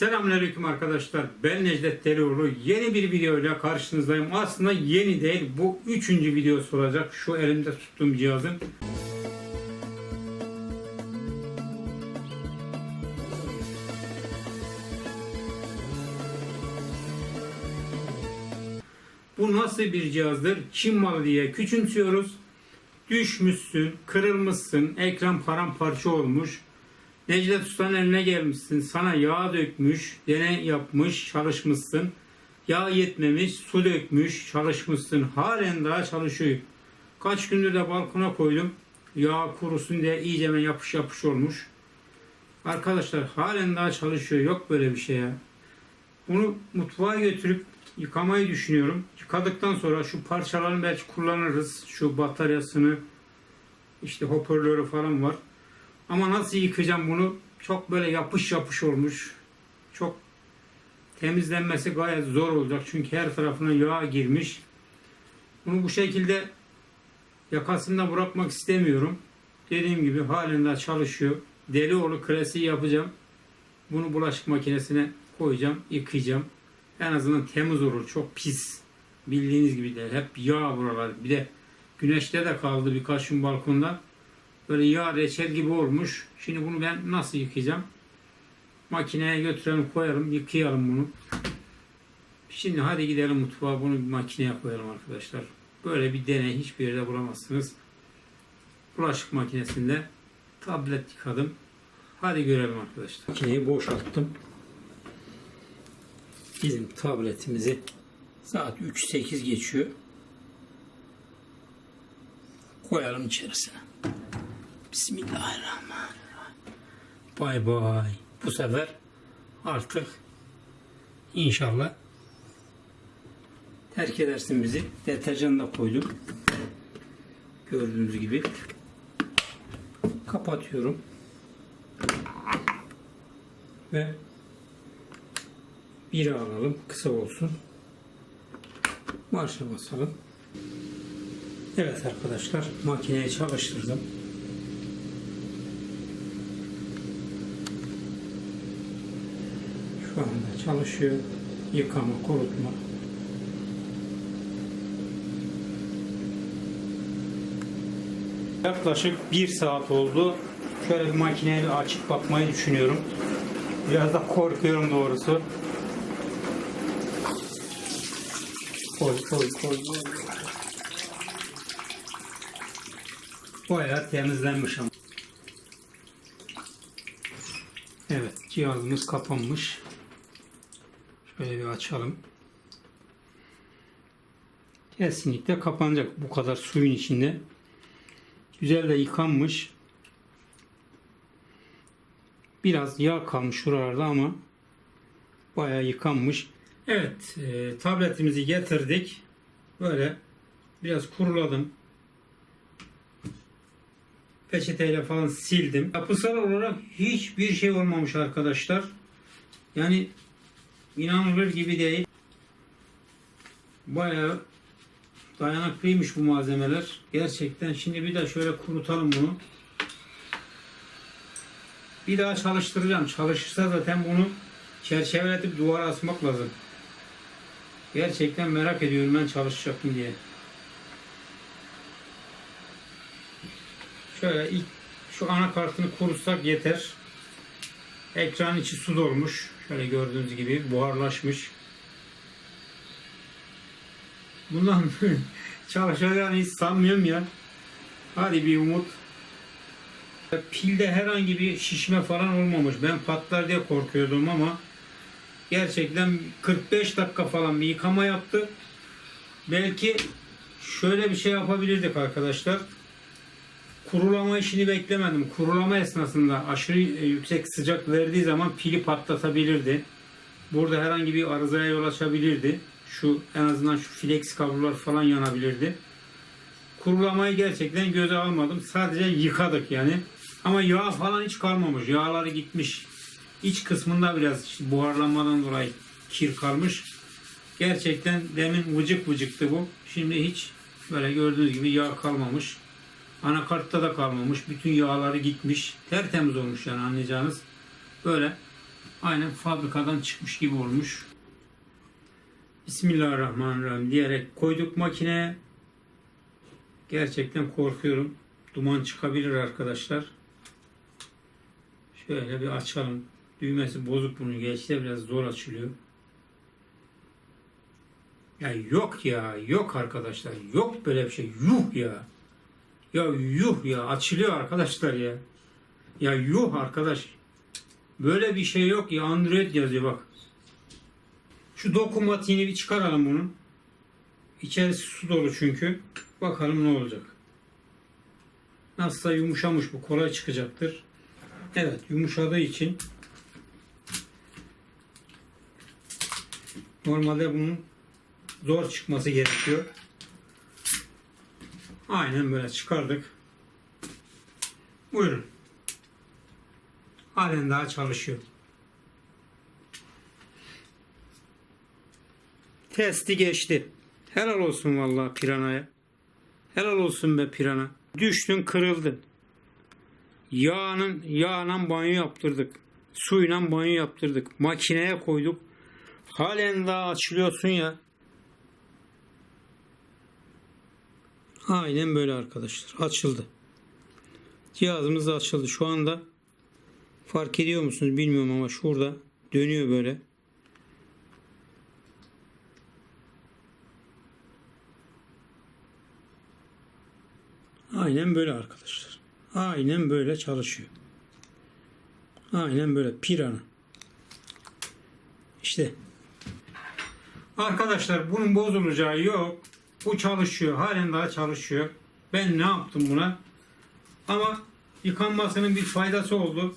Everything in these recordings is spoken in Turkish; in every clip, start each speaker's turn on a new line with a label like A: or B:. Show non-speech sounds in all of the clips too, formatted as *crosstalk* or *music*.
A: Selamünaleyküm arkadaşlar. Ben Necdet Delioğlu. Yeni bir videoyla karşınızdayım. Aslında yeni değil. Bu üçüncü videosu olacak. Şu elimde tuttuğum cihazın. Bu nasıl bir cihazdır? Çin malı diye küçümsüyoruz. Düşmüşsün, kırılmışsın, ekran paramparça olmuş. Necdet Usta'nın eline gelmişsin, sana yağ dökmüş, deney yapmış, çalışmışsın. Yağ yetmemiş, su dökmüş, çalışmışsın. Halen daha çalışıyor. Kaç gündür de balkona koydum. Yağ kurusun diye iyice yapış yapış olmuş. Arkadaşlar halen daha çalışıyor. Yok böyle bir şey ya. Bunu mutfağa götürüp yıkamayı düşünüyorum. Yıkadıktan sonra şu parçalarını belki kullanırız. Şu bataryasını, işte hoparlörü falan var. Ama nasıl yıkayacağım bunu? Çok böyle yapış yapış olmuş. Çok temizlenmesi gayet zor olacak. Çünkü her tarafına yağ girmiş. Bunu bu şekilde yakasında bırakmak istemiyorum. Dediğim gibi halen daha çalışıyor. Delioğlu klasiği yapacağım. Bunu bulaşık makinesine koyacağım, yıkayacağım. En azından temiz olur. Çok pis. Bildiğiniz gibi de hep yağ buralar. Bir de güneşte de kaldı birkaç gün balkonda. Böyle yağ reçel gibi olmuş. Şimdi bunu ben nasıl yıkayacağım? Makineye götürelim koyalım, yıkayalım bunu. Şimdi hadi gidelim mutfağa bunu bir makineye koyalım arkadaşlar. Böyle bir deney hiçbir yerde bulamazsınız. Bulaşık makinesinde tablet yıkadım. Hadi görelim arkadaşlar. Makineyi boşalttım. Bizim tabletimizi saat 3.8 geçiyor. Koyalım içerisine. Bismillahirrahmanirrahim. Bay bay. Bu sefer artık inşallah terk edersin bizi. Deterjan da koydum. Gördüğünüz gibi. Kapatıyorum. Ve biri alalım. Kısa olsun. Marşa basalım. Evet arkadaşlar makineyi çalıştırdım. Anda çalışıyor. Yıkama, kurutma. Yaklaşık bir saat oldu. Şöyle bir makineyi bir açıp bakmayı düşünüyorum. Biraz da korkuyorum doğrusu. Koy koy koy. koy. Bayağı temizlenmiş ama. Evet cihazımız kapanmış. Şöyle bir açalım. Kesinlikle kapanacak bu kadar suyun içinde. Güzel de yıkanmış. Biraz yağ kalmış şuralarda ama bayağı yıkanmış. Evet e, tabletimizi getirdik. Böyle biraz kuruladım peçeteyle falan sildim. Yapısal olarak hiçbir şey olmamış arkadaşlar. Yani inanılır gibi değil. Bayağı dayanıklıymış bu malzemeler. Gerçekten şimdi bir de şöyle kurutalım bunu. Bir daha çalıştıracağım. Çalışırsa zaten bunu çerçeveletip duvara asmak lazım. Gerçekten merak ediyorum ben çalışacak mı diye. Şöyle ilk şu anakartını kurutsak yeter. Ekran içi su dolmuş. Şöyle gördüğünüz gibi buharlaşmış. Bundan *laughs* çalışacağını hiç sanmıyorum ya. Hadi bir umut. Pilde herhangi bir şişme falan olmamış. Ben patlar diye korkuyordum ama gerçekten 45 dakika falan bir yıkama yaptı. Belki şöyle bir şey yapabilirdik arkadaşlar kurulama işini beklemedim. Kurulama esnasında aşırı e, yüksek sıcak verdiği zaman pili patlatabilirdi. Burada herhangi bir arızaya yol açabilirdi. Şu en azından şu flex kablolar falan yanabilirdi. Kurulamayı gerçekten göze almadım. Sadece yıkadık yani. Ama yağ falan hiç kalmamış. Yağları gitmiş. İç kısmında biraz buharlanmadan dolayı kir kalmış. Gerçekten demin vıcık vıcıktı bu. Şimdi hiç böyle gördüğünüz gibi yağ kalmamış. Anakartta da kalmamış. Bütün yağları gitmiş. Tertemiz olmuş yani anlayacağınız. Böyle Aynen fabrikadan çıkmış gibi olmuş. Bismillahirrahmanirrahim diyerek koyduk makineye. Gerçekten korkuyorum. Duman çıkabilir arkadaşlar. Şöyle bir açalım. Düğmesi bozuk bunun. Geçti biraz zor açılıyor. Ya yok ya. Yok arkadaşlar. Yok böyle bir şey. Yuh ya. Ya yuh ya. Açılıyor arkadaşlar ya. Ya yuh arkadaş. Böyle bir şey yok ya. Android yazıyor bak. Şu dokunmatiğini bir çıkaralım bunun. İçerisi su dolu çünkü. Bakalım ne olacak. Nasılsa yumuşamış bu. Kolay çıkacaktır. Evet yumuşadığı için normalde bunun zor çıkması gerekiyor. Aynen böyle çıkardık. Buyurun. Halen daha çalışıyor. Testi geçti. Helal olsun vallahi piranaya. Helal olsun be pirana. Düştün kırıldın. Yağının yağla banyo yaptırdık. Suyla banyo yaptırdık. Makineye koyduk. Halen daha açılıyorsun ya. Aynen böyle arkadaşlar. Açıldı. Cihazımız açıldı. Şu anda fark ediyor musunuz bilmiyorum ama şurada dönüyor böyle. Aynen böyle arkadaşlar. Aynen böyle çalışıyor. Aynen böyle pirana. İşte. Arkadaşlar bunun bozulacağı yok. Bu çalışıyor. Halen daha çalışıyor. Ben ne yaptım buna? Ama yıkanmasının bir faydası oldu.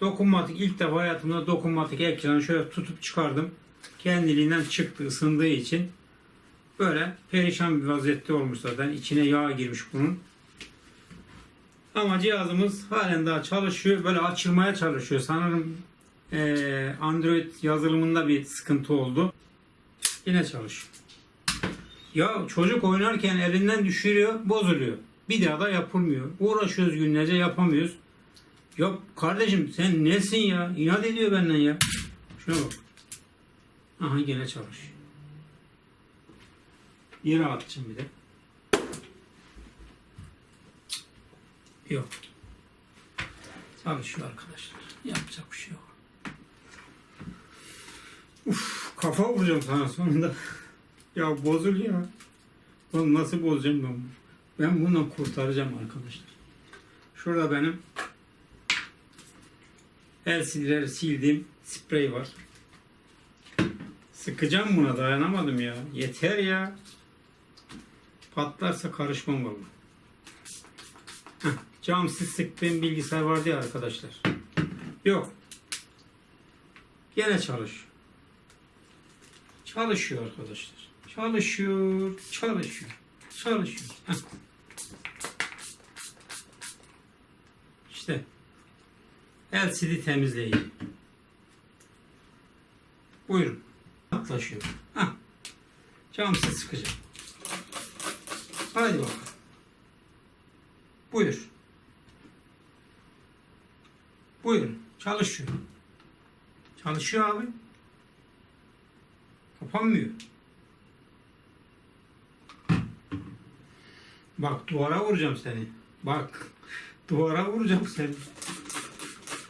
A: Dokunmatik ilk defa hayatımda dokunmatik ekranı şöyle tutup çıkardım. Kendiliğinden çıktı ısındığı için. Böyle perişan bir vaziyette olmuş zaten. İçine yağ girmiş bunun. Ama cihazımız halen daha çalışıyor. Böyle açılmaya çalışıyor. Sanırım Android yazılımında bir sıkıntı oldu. Yine çalışıyor. Ya çocuk oynarken elinden düşürüyor, bozuluyor. Bir daha da yapılmıyor. Uğraşıyoruz günlerce yapamıyoruz. Ya kardeşim sen nesin ya? İnat ediyor benden ya. Şuna bak. Aha yine çalışıyor. Yere atacağım bir de. Yok. Çalışıyor arkadaşlar. Yapacak bir şey yok. Uf, kafa vuracağım sana sonunda. Ya bozuluyor. Oğlum nasıl bozacağım ben bunu? Ben bundan kurtaracağım arkadaşlar. Şurada benim LCD'leri sildiğim sprey var. Sıkacağım buna dayanamadım ya. Yeter ya. Patlarsa karışmam vallahi. Heh, Camsız sıktığım bilgisayar vardı ya arkadaşlar. Yok. Gene çalışıyor. Çalışıyor arkadaşlar. Çalışıyor, çalışıyor, çalışıyor. Heh. İşte LCD temizleyici. Buyurun. Atlaşıyor. Heh. Camsız sıkacağım. Hadi bakalım. Buyur. Buyurun. Çalışıyor. Çalışıyor abi. Kapanmıyor. Bak duvara vuracağım seni. Bak. Duvara vuracağım seni.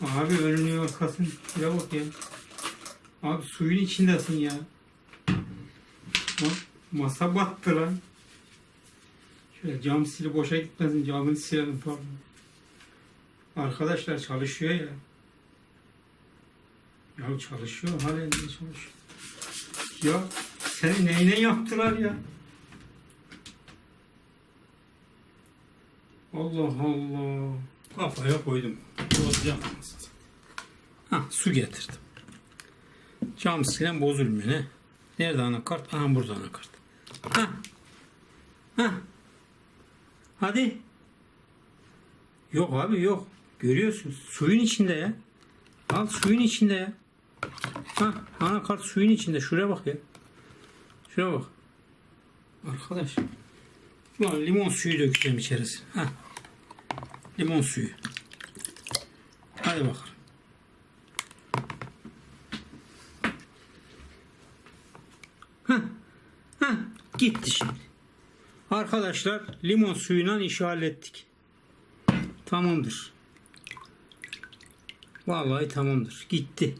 A: Abi önünü arkasını şuraya bak ya. Abi suyun içindesin ya. Bak masa battı lan. Şöyle cam sili boşa gitmesin camını silelim pardon. Arkadaşlar çalışıyor ya. Ya çalışıyor halen çalışıyor. Ya seni neyine yaptılar ya? Allah Allah. Kafaya koydum. Bozacağım. Ha su getirdim. Cam silen bozulmuyor ne? Nerede anakart? Aha burada anakart. Ha. Ha. Hadi. Yok abi yok. Görüyorsunuz. Suyun içinde ya. Al suyun içinde ya. Ha, anakart suyun içinde. Şuraya bak ya. Şuraya bak. Arkadaş. Ulan limon suyu dökeceğim içerisine. Heh. Limon suyu. Hadi bakalım. Heh. Heh. Gitti şimdi. Arkadaşlar limon suyuyla işi hallettik. Tamamdır. Vallahi tamamdır. Gitti.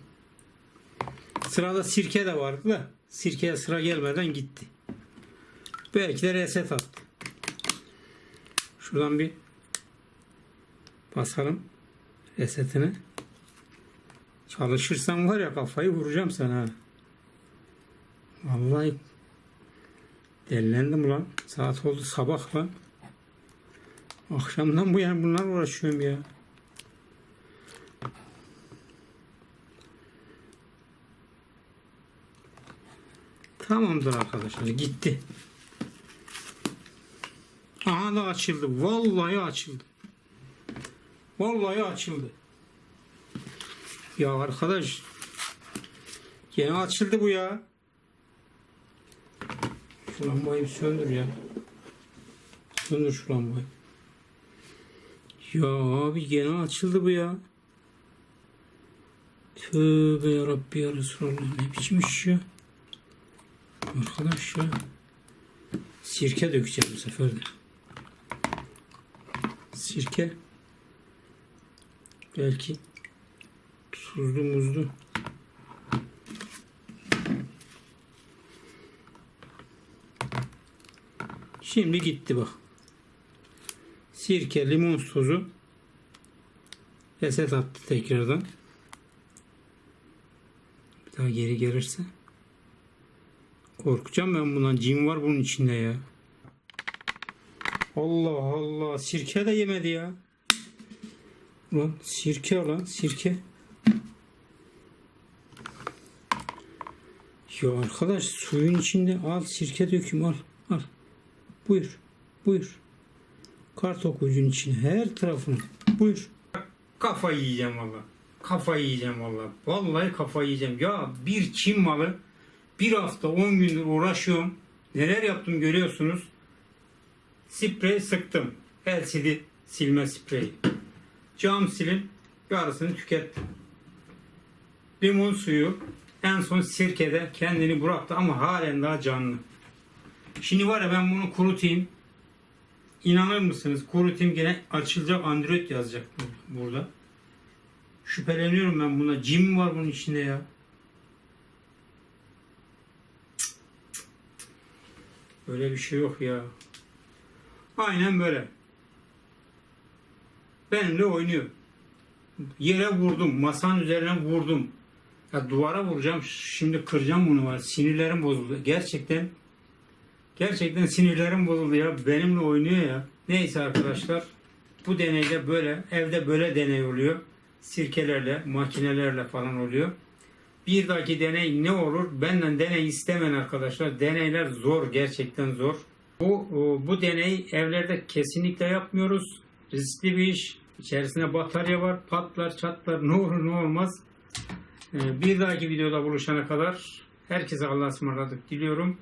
A: Sırada sirke de vardı da sirkeye sıra gelmeden gitti. Belki de reset attı. Şuradan bir basalım resetine. Çalışırsan var ya kafayı vuracağım sana. Vallahi delilendim lan. Saat oldu sabah lan. Akşamdan bu yana bunlar uğraşıyorum ya. Tamamdır arkadaşlar gitti. Aha da açıldı. Vallahi açıldı. Vallahi açıldı. Ya arkadaş Yine açıldı bu ya. Şu lambayı söndür ya. Söndür şu lambayı. Ya abi gene açıldı bu ya. Tövbe yarabbi ya Resulallah ne biçim iş ya. Arkadaş ya. Sirke dökeceğim bu sefer de. Sirke. Belki tuzlu muzlu. Şimdi gitti bak. Sirke, limon tozu. Reset attı tekrardan. Bir daha geri gelirse. Korkacağım ben bundan. Cin var bunun içinde ya. Allah Allah. Sirke de yemedi ya. Ulan sirke lan sirke. Ya arkadaş suyun içinde al sirke döküm al. Al. Buyur. Buyur. Kart okuyucunun içine her tarafını. Buyur. Kafayı yiyeceğim valla. Kafayı yiyeceğim valla. Vallahi kafayı yiyeceğim. Ya bir Çin malı bir hafta 10 gündür uğraşıyorum. Neler yaptım görüyorsunuz. Sprey sıktım. LCD silme spreyi. Cam silin yarısını tükettim. Limon suyu en son sirkede kendini bıraktı ama halen daha canlı. Şimdi var ya ben bunu kurutayım. İnanır mısınız? Kurutayım gene açılacak Android yazacak bu- burada. Şüpheleniyorum ben buna. Cim var bunun içinde ya. Böyle bir şey yok ya. Aynen böyle. Benimle oynuyor. Yere vurdum. Masanın üzerine vurdum. Ya duvara vuracağım. Şimdi kıracağım bunu var. Sinirlerim bozuldu. Gerçekten gerçekten sinirlerim bozuldu ya. Benimle oynuyor ya. Neyse arkadaşlar. Bu deneyde böyle. Evde böyle deney oluyor. Sirkelerle, makinelerle falan oluyor. Bir dahaki deney ne olur? Benden deney istemeyin arkadaşlar. Deneyler zor. Gerçekten zor. Bu, bu deney evlerde kesinlikle yapmıyoruz. Riskli bir iş. İçerisinde batarya var. Patlar, çatlar. Ne olur ne olmaz. Ee, Bir dahaki videoda buluşana kadar herkese Allah'a ısmarladık diliyorum.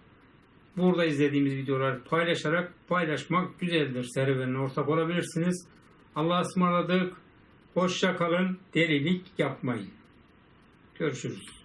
A: Burada izlediğimiz videoları paylaşarak paylaşmak güzeldir. Serüvenine ortak olabilirsiniz. Allah'a ısmarladık. Hoşça kalın. Delilik yapmayın. Görüşürüz.